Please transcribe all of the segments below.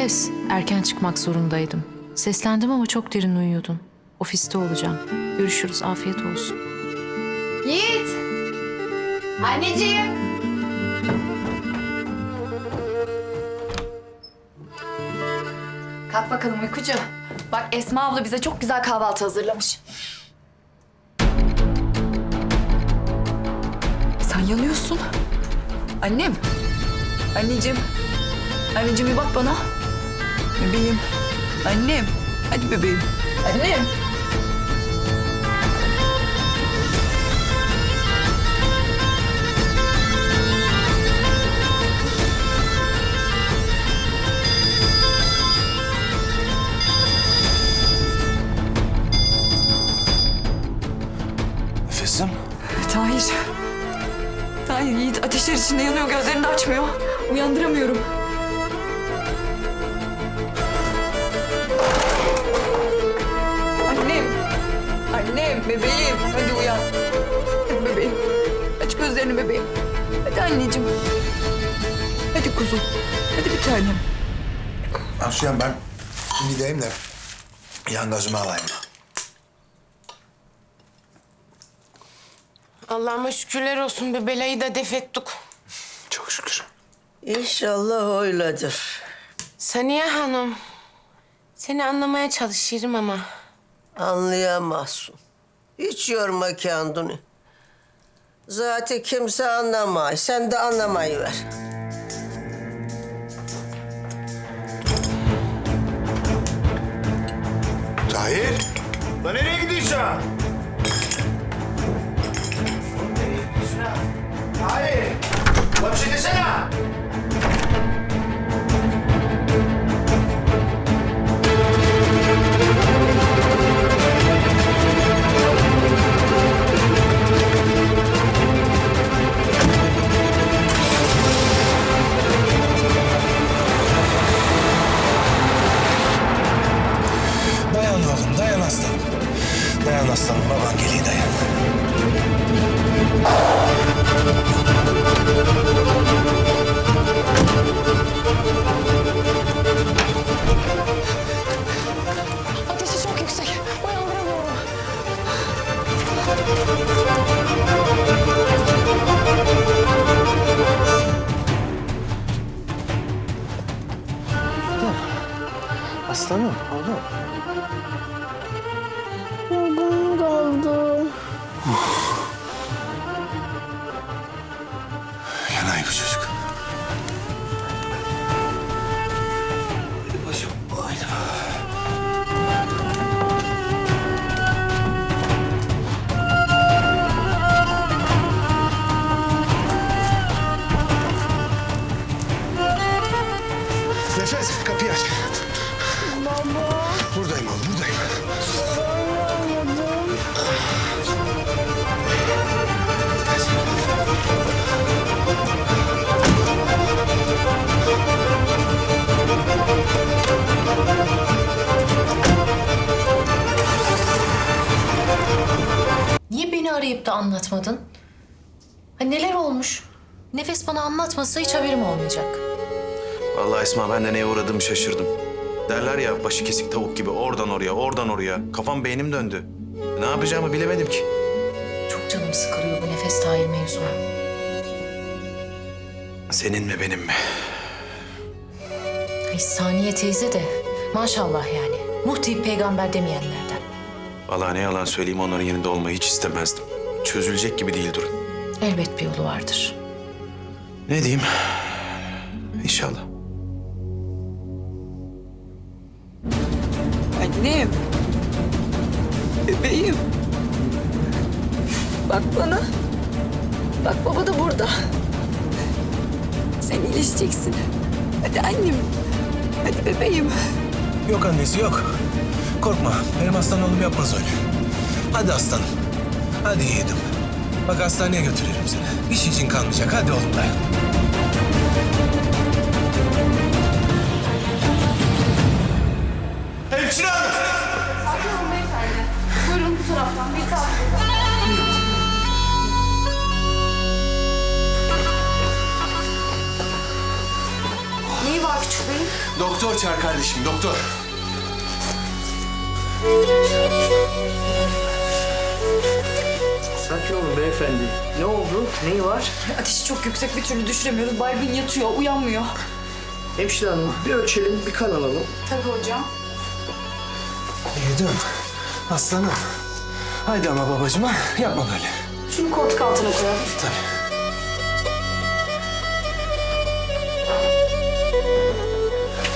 Nefes, erken çıkmak zorundaydım. Seslendim ama çok derin uyuyordun. Ofiste olacağım. Görüşürüz, afiyet olsun. Yiğit! Anneciğim! Kalk bakalım uykucu. Bak Esma abla bize çok güzel kahvaltı hazırlamış. Sen yanıyorsun. Annem. Anneciğim. Anneciğim bir bak bana. Bebeğim. Annem. Hadi bebeğim. Annem. Nefesim. Tahir. Tahir Yiğit ateşler içinde yanıyor gözlerini de açmıyor. Uyandıramıyorum. Gözlerini bebeğim. Hadi anneciğim. Hadi kuzum. Hadi bir tanem. Asyan ben gideyim de yan gazımı alayım. Allah'ıma şükürler olsun bir belayı da def ettik. Çok şükür. İnşallah öyledir. Saniye Hanım, seni anlamaya çalışıyorum ama Anlayamazsın. Hiç yorma kendini. Zaten kimse anlamay. Sen de anlamayı ver. Tahir. Lan nereye gidiyorsun? Tahir. Lan bir şey desene. Aslanım, oğlum. Yorgunum doldu. Yanay bu çocuk. Niye beni arayıp da anlatmadın? Ha, neler olmuş? Nefes bana anlatmasa hiç haberim olmayacak. Vallahi Esma ben de neye uğradığımı şaşırdım. Derler ya başı kesik tavuk gibi oradan oraya, oradan oraya. Kafam beynim döndü. Ne yapacağımı bilemedim ki. Çok canım sıkılıyor bu nefes Tahir mevzu. Senin mi benim mi? Ay Saniye teyze de maşallah yani. Muhti peygamber demeyenlerden. Vallahi ne yalan söyleyeyim onların yanında olmayı hiç istemezdim. Çözülecek gibi değil durum. Elbet bir yolu vardır. Ne diyeyim? İnşallah. Annem. Bebeğim. Bak bana. Bak baba da burada. Sen iyileşeceksin. Hadi annem. Hadi bebeğim. Yok annesi yok. Korkma. Benim aslan oğlum yapmaz öyle. Hadi aslanım. Hadi yiğidim. Bak hastaneye götürüyorum seni. Bir şeycin kalmayacak. Hadi oğlum dayan. Hemşire hanım! Buyurun bu taraftan. Bir taraftan. Neyi var küçük beyin? Doktor çağır kardeşim, doktor. Sakin olun beyefendi. Ne oldu? Neyi var? Ateşi çok yüksek bir türlü düşüremiyoruz. Baygın yatıyor, uyanmıyor. Hemşire hanım bir ölçelim, bir kan alalım. Tabii hocam. Yiğidim, aslanım. Haydi ama babacığım ha, yapma böyle. Şunu koltuk altına koyalım. Tabii.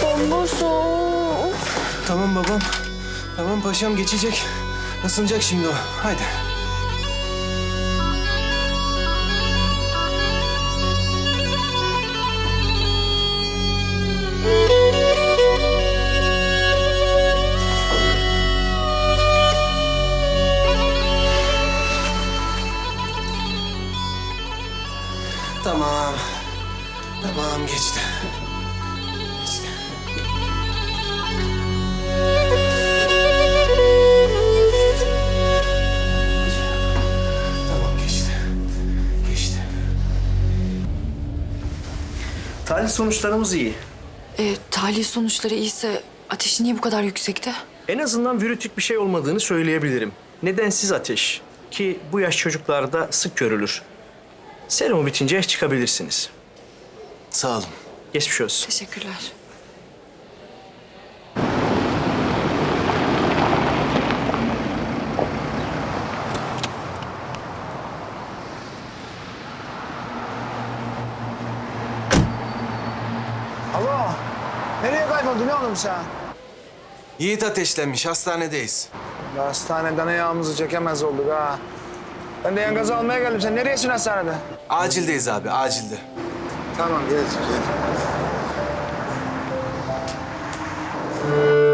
Baba soğuk. Tamam babam. Tamam paşam geçecek. Isınacak şimdi o. Haydi. Tamam. Tamam geçti. Tahlil sonuçlarımız iyi. E, tahlil sonuçları iyiyse ateşi niye bu kadar yüksekte? En azından virütik bir şey olmadığını söyleyebilirim. Nedensiz ateş ki bu yaş çocuklarda sık görülür. Serumu bitince çıkabilirsiniz. Sağ olun. Geçmiş olsun. Teşekkürler. Nereye kayboldun oğlum sen? Yiğit ateşlenmiş, hastanedeyiz. Ya hastaneden ayağımızı çekemez olduk ha. Ben de yangazı almaya geldim. Sen nereyesin hastanede? Acildeyiz abi, acilde. Tamam, gel. gel.